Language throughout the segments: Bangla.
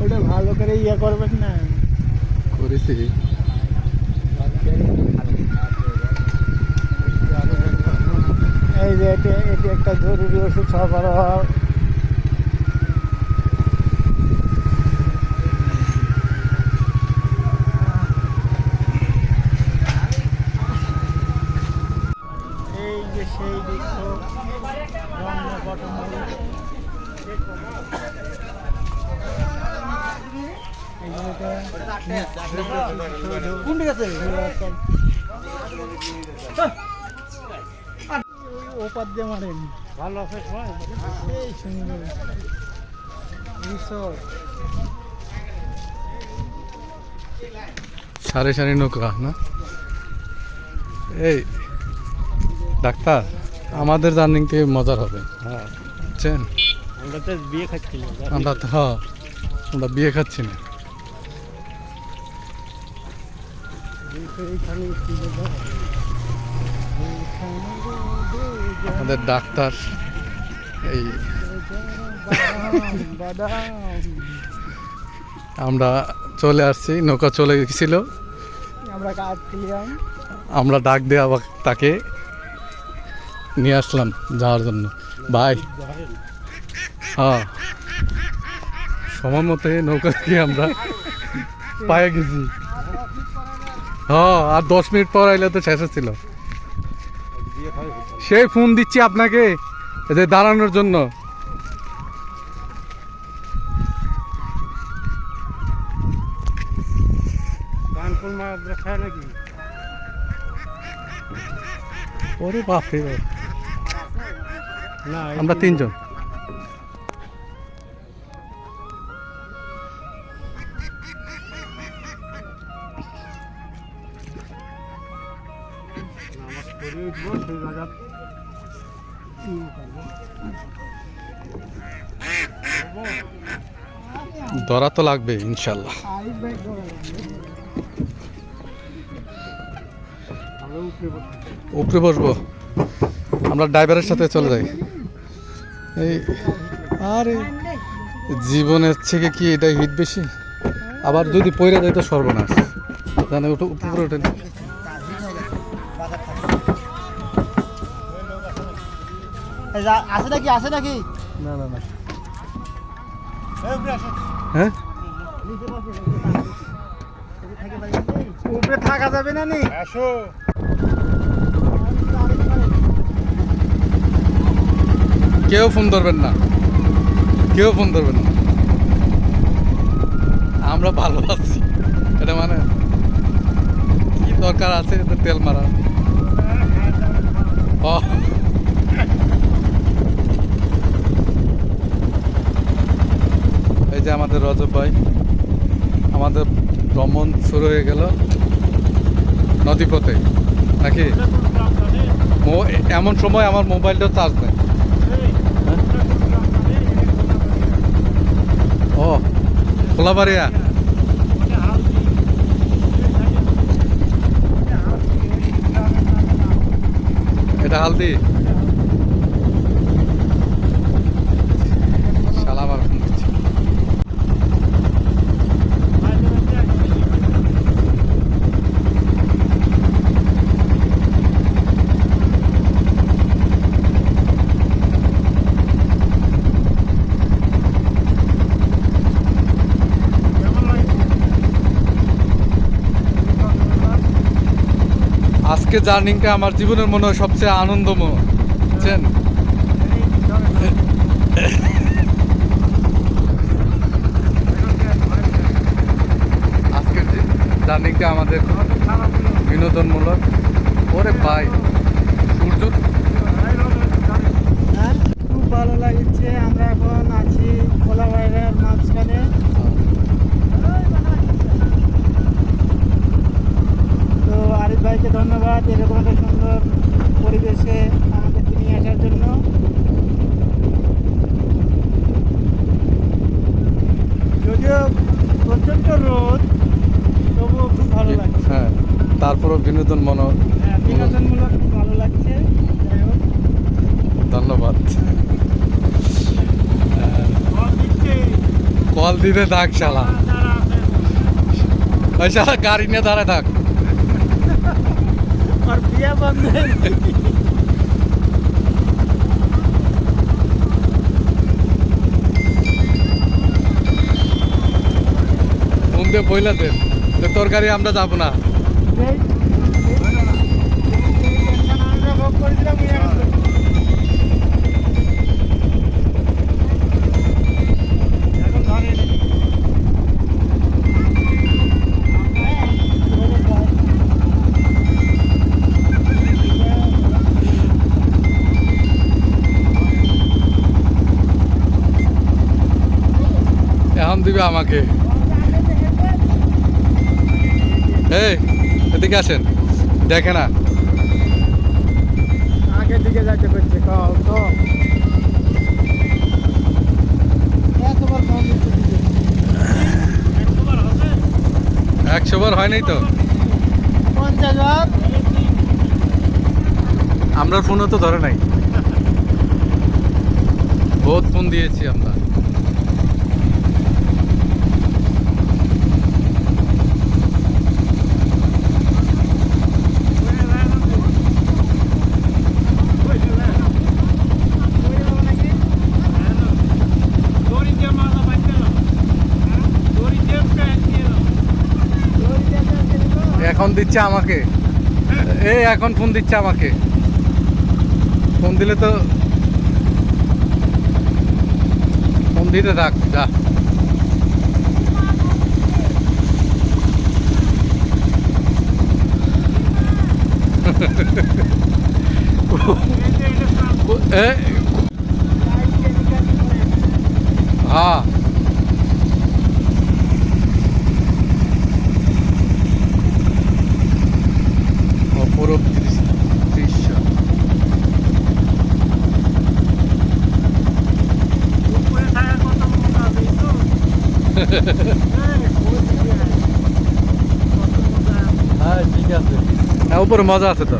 ওটা ভালো করে ইয়ে করবেন না করেছি এই যে এটা এটা একটা জরুরি ওষুধ সরবরাহ ওপার দিয়ে মারেন। ভালো আছে এই সুন্দর সারি সারি নৌকা না? এই ডাক্তার আমাদের জার্নিংটি মজার হবে। হ্যাঁ। বুঝছেন? আমরা তো বিয়ে খাচ্ছিলাম আমরা তো হ্যাঁ আমরা বিয়ে খাচ্ছি না। এইখানে আমাদের ডাক্তার এই আমরা চলে আসছি নৌকা চলে গেছিল। আমরা ডাক দিয়ে আবার তাকে নিয়ে আসলাম যাওয়ার জন্য। ভাই হ্যাঁ সময় মতো নৌকা থেকে আমরা পায়ে গেছি। হ্যাঁ আর দশ মিনিট পর আইলে তো শেষ ছিল সেই ফোন দিচ্ছি আপনাকে যে দাঁড়ানোর জন্য। ওরে বাপরে আমরা তিনজন। সেই জায়গা ধরা তো লাগবে, ইনশাল্লাহ। উপরে বসবো। আমরা ড্রাইভারের সাথে চলে যাই। এই, আরে জীবনের থেকে কি এটা হিট বেশি? আবার যদি পয়রা যায় তো সর্বনাশ। জানে ওটা উপরে ওঠেন আছে নাকি আছে নাকি না না না। উপরে হ্যাঁ? উপরে থাকা যাবে না নি? আসো। কেউ ফোন ধরবেন না। কেউ ফোন ধরবেন না। আমরা ভালো আছি। এটা মানে কি দরকার আছে? তেল মারা। ও। যে আমাদের রজব ভাই, আমাদের ভ্রমণ শুরু হয়ে গেল নদীপথে, নাকি? এমন সময় আমার মোবাইলটা চার্জ নেই। ও, খোলাবাড়িয়া। এটা হালদি শালা আমার ফোন দিচ্ছে। আজকে জার্নিংটা আমার জীবনের মনে হয় সবচেয়ে আনন্দময়, বুঝছেন আজকের জার্নিংটা আমাদের বিনোদনমূলক ওরে ভাই, সূর্য? খুব ভালো লাগছে, আমরা এখন আছি খোলা বাইরের মাঝখানে তো আরিফ ভাইকে ধন্যবাদ এরকম একটা সুন্দর পরিবেশে আমাদেরকে নিয়ে আসার জন্য। যদিও প্রচণ্ড রোদ তবুও খুব ভালো লাগছে। হ্যাঁ তারপরও বিনোদন মনো হ্যাঁ বিনোদনমূলক খুব ভালো লাগছে। ধন্যবাদ। কল দিতে দাগ শালা। ওই শালা গাড়ি নিয়ে দাঁড়ায় থাক। और बिया बंद है ফোন দিয়ে বইলা দেন যে তোর গাড়ি আমরা যাবো না দিবে আমাকে। এই এদিকে আসেন। দেখে না। আগের দিকে যাইতে কও তো একশো বার হয় নাই তো। আমরা ফোনও তো ধরে নাই। বহুত ফোন দিয়েছি আমরা। এখন দিচ্ছে আমাকে। এই এখন ফোন দিচ্ছে আমাকে। ফোন দিলে তো ফোন দিতে থাক, যা। এ হ্যাঁ। হ্যাঁ ঠিক আছে হ্যাঁ উপরে মজা আছে তো।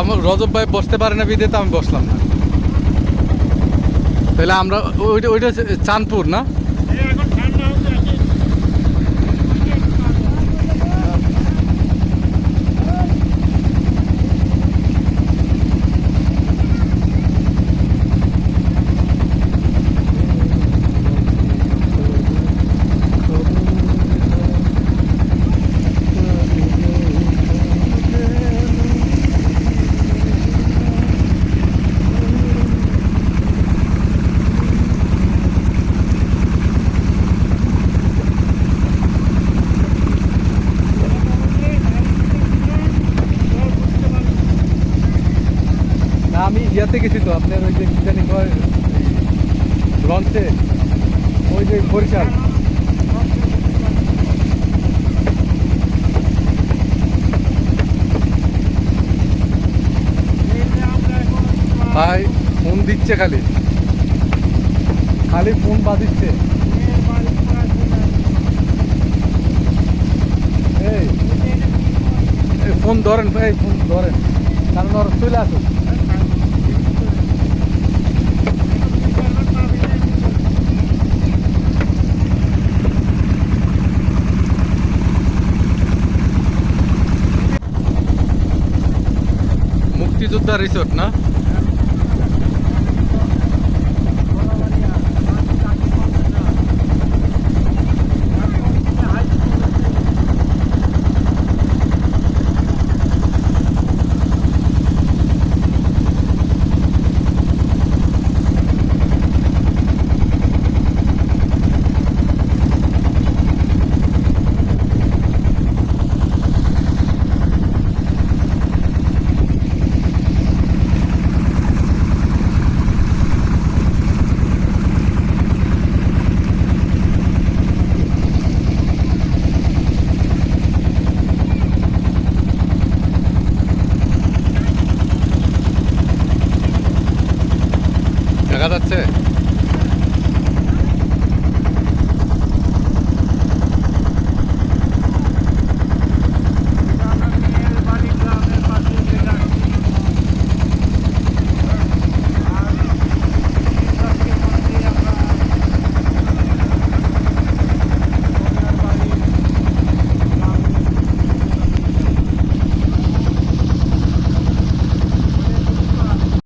আমার রজব ভাই বসতে পারে না বিদে তো আমি বসলাম না। তাহলে আমরা ওইটা ওইটা চাঁদপুর না? আমি ইয়াতে গেছি তো, আপনার ওই যে জানি কয় লঞ্চে, ওই যে বরিশাল। ভাই, ফোন দিচ্ছে খালি। খালি ফোন বাজিচ্ছে। এই ফোন ধরেন ভাই ফোন ধরেন, কারণ ওরা চলে আসুন মুক্তিযোদ্ধা রিসোর্ট না?